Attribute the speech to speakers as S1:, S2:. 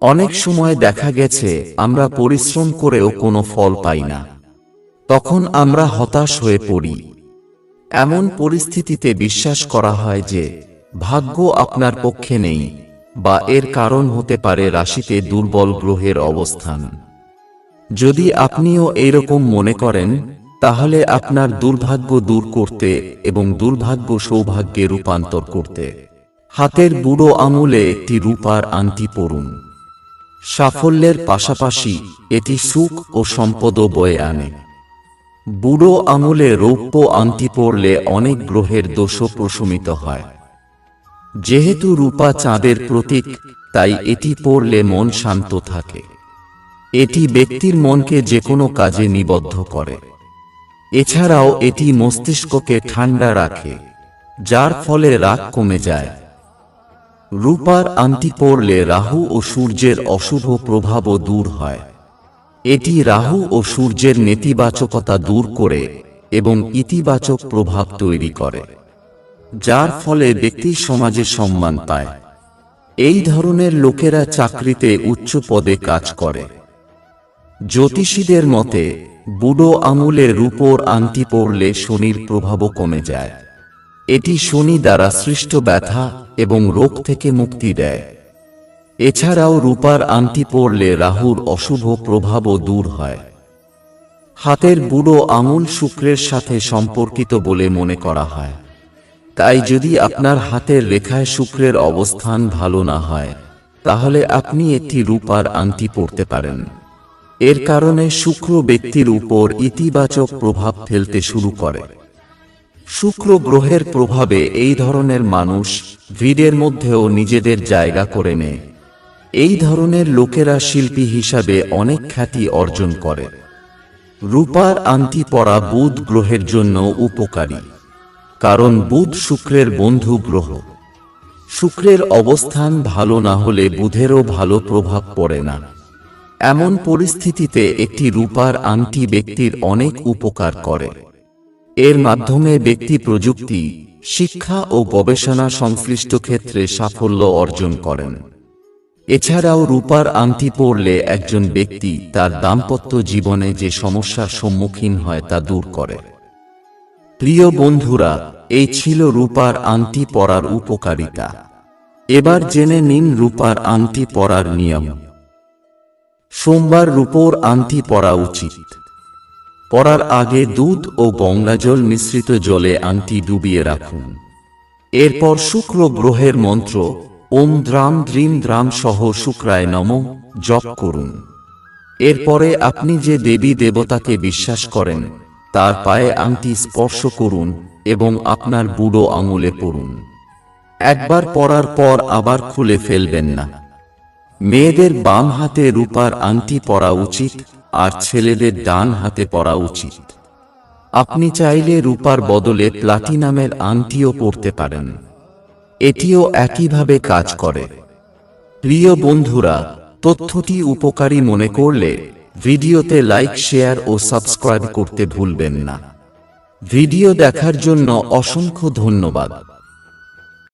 S1: অনেক সময় দেখা গেছে আমরা পরিশ্রম করেও কোনো ফল পাই না। তখন আমরা হতাশ হয়ে পড়ি। এমন পরিস্থিতিতে বিশ্বাস করা হয় যে ভাগ্য আপনার পক্ষে নেই বা এর কারণ হতে পারে রাশিতে দুর্বল গ্রহের অবস্থান। যদি আপনিও এরকম মনে করেন তাহলে আপনার দুর্ভাগ্য দূর করতে এবং দুর্ভাগ্য সৌভাগ্যে রূপান্তর করতে। হাতের বুড়ো আঙুলে একটি রূপার আংটি পরুন। সাফল্যের পাশাপাশি এটি সুখ ও সম্পদও বয়ে আনে। বুড়ো আঙুলে রৌপ্য আংটি পড়লে অনেক গ্রহের দোষও প্রশমিত হয়। যেহেতু রূপা চাঁদের প্রতীক, তাই এটি পড়লে মন শান্ত থাকে। এটি ব্যক্তির মনকে যে কোনো কাজে নিবদ্ধ করে। এছাড়াও এটি মস্তিষ্ককে ঠান্ডা রাখে, যার ফলে রাগ কমে যায়। রূপার আংটি পরলে রাহু ও সূর্যের অশুভ প্রভাবও দূর হয়। এটি রাহু ও সূর্যের নেতিবাচকতা দূর করে এবং ইতিবাচক প্রভাব তৈরি করে, যার ফলে ব্যক্তি সমাজে সম্মান পায়। এই ধরনের লোকেরা চাকরিতে উচ্চ পদে কাজ করে। জ্যোতিষীদের মতে, বুড়ো আঙুলে রূপোর আংটি পরলে শনির প্রভাবও কমে যায়। এটি শনি দ্বারা সৃষ্ট ব্যথা এবং রোগ থেকে মুক্তি দেয়। এছাড়াও রূপার আংটি পরলে রাহুর অশুভ প্রভাবও দূর হয়। হাতের বুড়ো আঙুল শুক্রের সাথে সম্পর্কিত বলে মনে করা হয়। তাই যদি আপনার হাতের রেখায় শুক্রের অবস্থান ভালো না হয়, তাহলে আপনি একটি রূপার আংটি পরতে পারেন। এর কারণে শুক্র ব্যক্তির উপর ইতিবাচক প্রভাব ফেলতে শুরু করে। শুক্র গ্রহের প্রভাবে এই ধরনের মানুষ ভিড়ের মধ্যেও নিজেদের জায়গা করে নেয়। এই ধরনের লোকেরা শিল্পী হিসাবে অনেক খ্যাতি অর্জন করে। রূপার আংটি পরা বুধ গ্রহের জন্য উপকারী, কারণ বুধ শুক্রের বন্ধু গ্রহ। শুক্রের অবস্থান ভালো না হলে বুধেরও ভালো প্রভাব পড়ে না। এমন পরিস্থিতিতে একটি রূপার আংটি ব্যক্তির অনেক উপকার করে। এর মাধ্যমে ব্যক্তি প্রযুক্তি, শিক্ষা ও গবেষণা সংশ্লিষ্ট ক্ষেত্রে সাফল্য অর্জন করেন। এছাড়াও রূপার আংটি পরলে একজন ব্যক্তি তার দাম্পত্য জীবনে যে সমস্যার সম্মুখীন হয় তা দূর করে। প্রিয় বন্ধুরা, এই ছিল রূপার আংটি পরার উপকারিতা। এবার জেনে নিন রূপার আংটি পরার নিয়ম। সোমবার রূপোর আংটি পরা উচিত। পরার আগে দুধ ও গঙ্গাজল মিশ্রিত জলে আংটি ডুবিয়ে রাখুন। এরপর শুক্র গ্রহের মন্ত্র, ওম দ্রাম দ্রিম দ্রাম সহ শুক্রায় নম, জপ করুন। এরপরে আপনি যে দেবী দেবতাকে বিশ্বাস করেন, তার পায়ে আংটি স্পর্শ করুন এবং আপনার বুড়ো আঙুলে পড়ুন। একবার পরার পর আবার খুলে ফেলবেন না। মেয়েদের বাম হাতে রূপার আংটি পরা উচিত আর ছেলেদের ডান হাতে পরা উচিত। আপনি চাইলে রূপার বদলে প্লাটিনামের আংটিও পরতে পারেন। এটিও একইভাবে কাজ করে। প্রিয় বন্ধুরা, তথ্যটি উপকারী মনে করলে ভিডিওতে লাইক, শেয়ার ও সাবস্ক্রাইব করতে ভুলবেন না। ভিডিও দেখার জন্য অসংখ্য ধন্যবাদ।